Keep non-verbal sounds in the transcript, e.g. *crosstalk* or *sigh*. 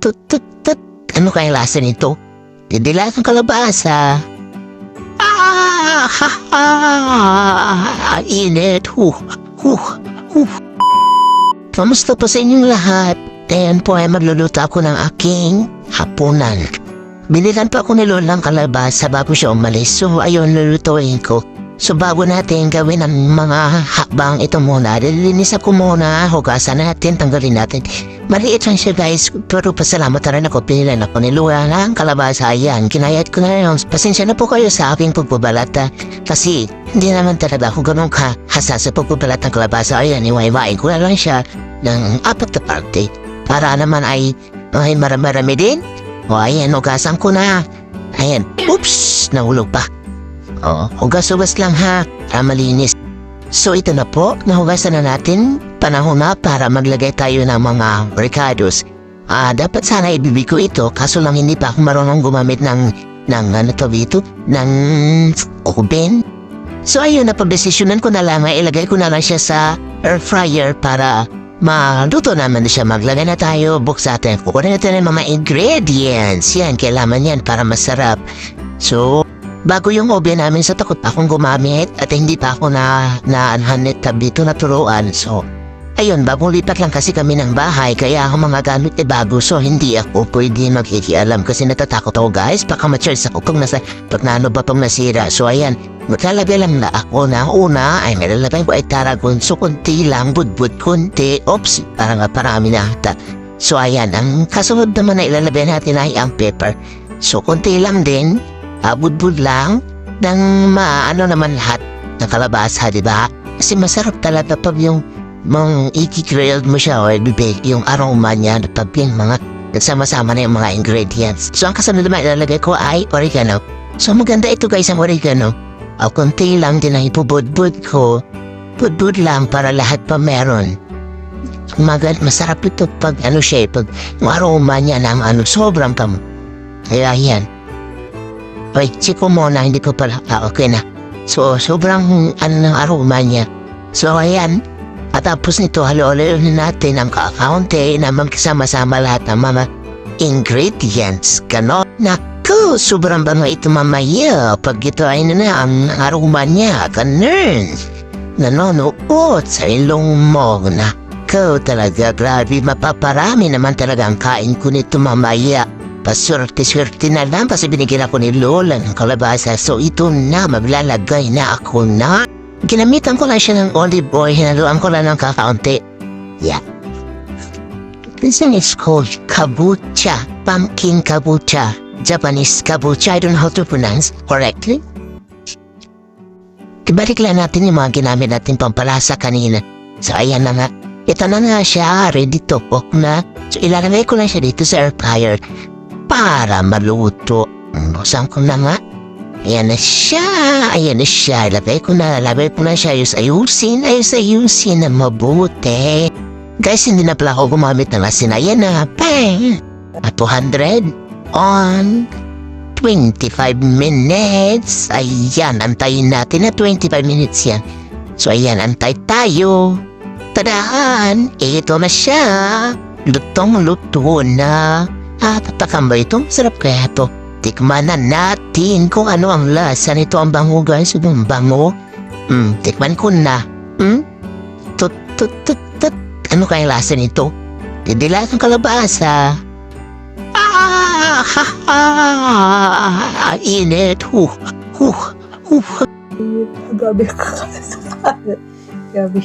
tut, tut, tut. Ano kaya lasa nito? Didilat ng kalabasa. Ah, ha, ha, init. Huh, huh, huh. Kamusta po sa inyong lahat? Ngayon po ay magluluto ako ng aking hapunan. Binilan pa ako ni Lola ng kalabasa bago siya umalis. So ayun, lulutuin ko. So bago natin gawin ang mga hakbang ito muna, lilinisan ko muna, hugasan natin, tanggalin natin. Maliit lang siya guys, pero pasalamat na rin ako, pinilan ako ni Lola ng kalabasa. Ayan, kinayat ko na yun. Pasensya na po kayo sa aking pagbabalat ah, kasi hindi naman talaga ako ganun ka hasas sa pagbabalat ng kalabasa. Ayan, iwaiwain ko na lang siya ng apat na parte. Para naman ay, ay marami-marami din. O ayan, hugasan ko na. Ayan, oops, nahulog pa. Oo, hugas-hugas lang ha, para malinis. So ito na po, nahugasan na natin. Panahon na para maglagay tayo ng mga ricados. Ah, dapat sana ibibig ko ito, kaso lang hindi pa ako marunong gumamit ng, ng ano to dito, ng oven. So ayun, napabesisyonan ko na lang na ilagay ko na lang siya sa air fryer para maluto naman na siya. Maglagay na tayo, buksan natin. Kukunin natin ang mga ingredients. Yan, kailangan yan para masarap. So, bago yung oven namin sa takot akong gumamit at hindi pa ako na naanhanit dito na turuan. So, ayun, bagong lipat lang kasi kami ng bahay kaya ang mga gamit ay bago so hindi ako pwede magkikialam kasi natatakot ako guys. Baka ma-charge ako pag nasa, pag naano ba pang nasira. So, ayan, maglalagay lang na ako na una ay nilalagay ko ay taragon so kunti lang, budbud kunti. Oops, parang parami na ata. So, ayan, ang kasunod naman na ilalagay natin ay ang pepper. So, kunti lang din, abudbud lang ng maano naman lahat ng kalabasa, di ba? Kasi masarap talaga pag yung mong i-grilled mo siya or yung aroma niya pag yung mga nagsama-sama na yung mga ingredients. So ang kasunod naman ilalagay ko ay oregano. So maganda ito guys ang oregano. O konti lang din ang ipubudbud ko. Budbud lang para lahat pa meron. Magand masarap ito pag ano siya, pag yung aroma niya ng ano, sobrang kam. Kaya yan. Ay, check ko muna, hindi ko pala, ah, okay na. So, sobrang ano ng aroma niya. So, ayan. At tapos nito, halo-haloin natin ang kakaunti na magkasama-sama lahat ng mga ingredients. Ganon. Naku, sobrang bango ito mamaya. Pag ito ay na ang aroma niya. Ganon. Nanonood sa ilong mo. Naku, talaga grabe. Mapaparami naman talaga ang kain ko nito mamaya. Paswerte-swerte na lang kasi binigyan ako ni Lola ng kalabasa. So ito na, maglalagay na ako na. Ginamitan ko lang siya ng olive oil, hinaluan ko lang ng kakaunti. Yeah. This one is called kabucha, pumpkin kabucha, Japanese kabucha. I don't know how to pronounce correctly. Ibalik lang natin yung mga ginamit natin pampalasa kanina. So ayan na nga. Ito na nga siya, ready to cook na. So ilalagay ko lang siya dito sa air fryer para maluto. Buksan ko na nga. Ayan na siya. Ayan na siya. Ilagay ko na. Ilagay ko na siya. Ayos ayusin. Ayos ayusin na mabuti. Guys, hindi na pala ako gumamit ng asin. Ayan na. Bang! At 200 on 25 minutes. Ayan, antayin natin na 25 minutes yan. So ayan, antay tayo. Tadaan! Ito na siya. Lutong-luto na. Tatakam ba ito? Sarap kaya to. Tikman na natin kung ano ang lasa nito. Ang bango guys, ang bango. Hmm, tikman ko na. Hmm? Tut, tut, tut, tut. Ano kaya lasa nito? Didilat ng kalabasa. Ah, ha, *laughs* ha, init. Huh, huh, huh. Grabe ka. Grabe.